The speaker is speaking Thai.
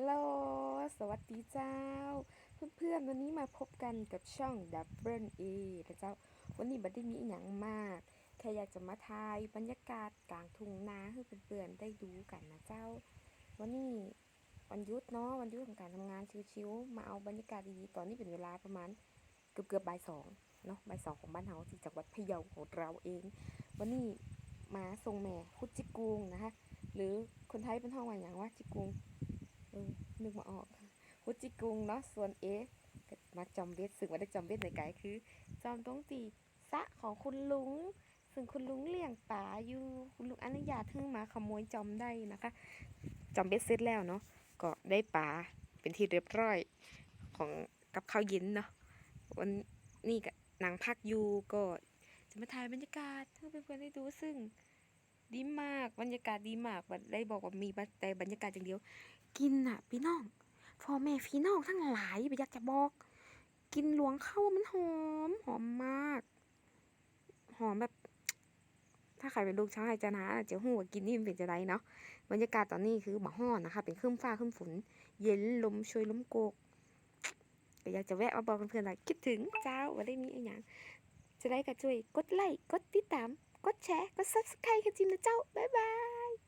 ฮัลโหลสวัสดีเจ้า เพื่อนๆวันนี้มาพบกันกับช่อง Double A นะเจ้า วันนี้บัดได้มีอย่างมาก แค่อยากจะมาถ่ายบรรยากาศกลางทุ่งนาให้เพื่อนๆได้ดูกันนะเจ้า วันนี้วันยุดเนาะวันยุดของการทำงานชิวๆมาเอาบรรยากาศดีๆตอนนี้เป็นเวลาประมาณเกือบๆบ่ายสองเนาะบ่ายสองของบ้านเฮาที่จังหวัดพะเยาของเราเอง วันนี้มาส่งแม่คุจิกุงนะคะหรือคนไทยเป็นห้องว่าอย่างว่าจิกุง เออนึกมาออกฮุจิ กุงเนาะส่วนเอก็มาจอมเวทซึ่งว่าได้จอมเวทในไกด์คือ จอมตรงตีสะของคุณลุง ซึ่งคุณลุงเลี้ยงป่าอยู่คุณลุงอนุญาตให้มาขโมยจอมได้นะคะ จอมเวทเสร็จแล้วเนาะก็ได้ป่าเป็นที่เรียบร้อยของกับข้าวเย็นเนาะวันนี้ก็นางพักอยู่ก็จะมาถ่ายบรรยากาศให้เพื่อนๆได้ดูซึ่งดีมากบรรยากาศดีมากได้บอกว่ามีแต่บรรยากาศอย่างเดียว กินอะพี่น้อง พ่อแม่พี่น้องทั้งหลายไปอยากจะบอก กินหลวงเข้าวมันหอมหอมมาก หอมแบบ ถ้าใครเป็นลูกช้างไฮจะนะจะหูว่ากินนี่มันเป็นจะไรเนาะบรรยากาศตอนนี้คือหมาห้อนนะคะ เป็นครึ้มฟ้าครึ้มฝน เย็นลมช่วยลมโกกก็อยากจะแวะมาบอกเพื่อนๆว่าคิดถึงเจ้าว่าได้มีอะไรอย่างจะได้ก็ช่วยกดไลค์กดติดตาม กดแชร์ กด subscribe กันจิมนะเจ้า บ๊ายบาย